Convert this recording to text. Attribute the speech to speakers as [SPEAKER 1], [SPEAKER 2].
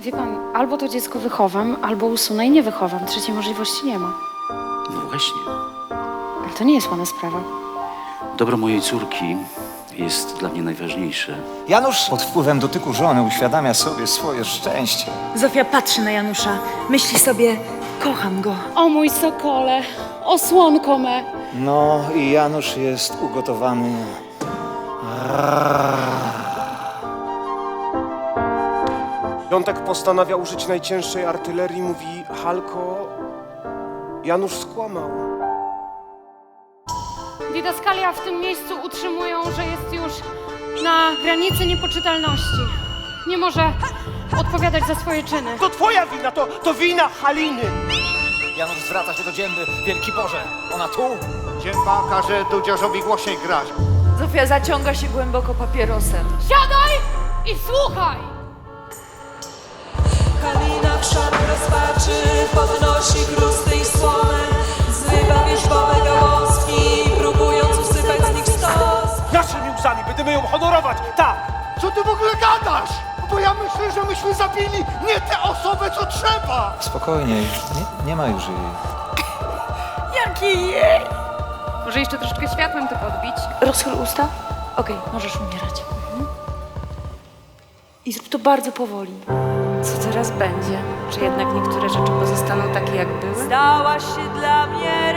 [SPEAKER 1] Wie pan, albo to dziecko wychowam, albo usunę i nie wychowam. Trzeciej możliwości nie ma.
[SPEAKER 2] No właśnie.
[SPEAKER 1] Ale to nie jest pana sprawa.
[SPEAKER 2] Dobro mojej córki jest dla mnie najważniejsze.
[SPEAKER 3] Janusz pod wpływem dotyku żony uświadamia sobie swoje szczęście.
[SPEAKER 4] Zofia patrzy na Janusza, myśli sobie, kocham go.
[SPEAKER 1] O mój sokole, osłonko me.
[SPEAKER 3] No i Janusz jest ugotowany.
[SPEAKER 5] Piątek postanawia użyć najcięższej artylerii, mówi Halko, Janusz skłamał.
[SPEAKER 1] Didaskalia w tym miejscu utrzymują, że jest już na granicy niepoczytalności. Nie może odpowiadać za swoje czyny.
[SPEAKER 5] To twoja wina, to, to wina Haliny.
[SPEAKER 3] Janusz zwraca się do dzięby. Wielki Boże, ona tu?
[SPEAKER 6] Dzięba każe Dudziarzowi głośniej grać.
[SPEAKER 4] Zofia zaciąga się głęboko papierosem.
[SPEAKER 1] Siadaj i słuchaj!
[SPEAKER 5] Łzami będziemy ją honorować, tak.
[SPEAKER 6] Co ty w ogóle gadasz? Bo ja myślę, że myśmy zabili nie tę osobę, co trzeba!
[SPEAKER 3] Spokojnie, nie, nie ma już jej.
[SPEAKER 4] Jaki jej!
[SPEAKER 1] Może jeszcze troszeczkę światłem to podbić?
[SPEAKER 4] Rozchyl usta. Okej, możesz umierać. Mhm. I zrób to bardzo powoli.
[SPEAKER 1] Co teraz będzie? Czy jednak niektóre rzeczy pozostaną takie, jak były?
[SPEAKER 7] Stałaś się dla mnie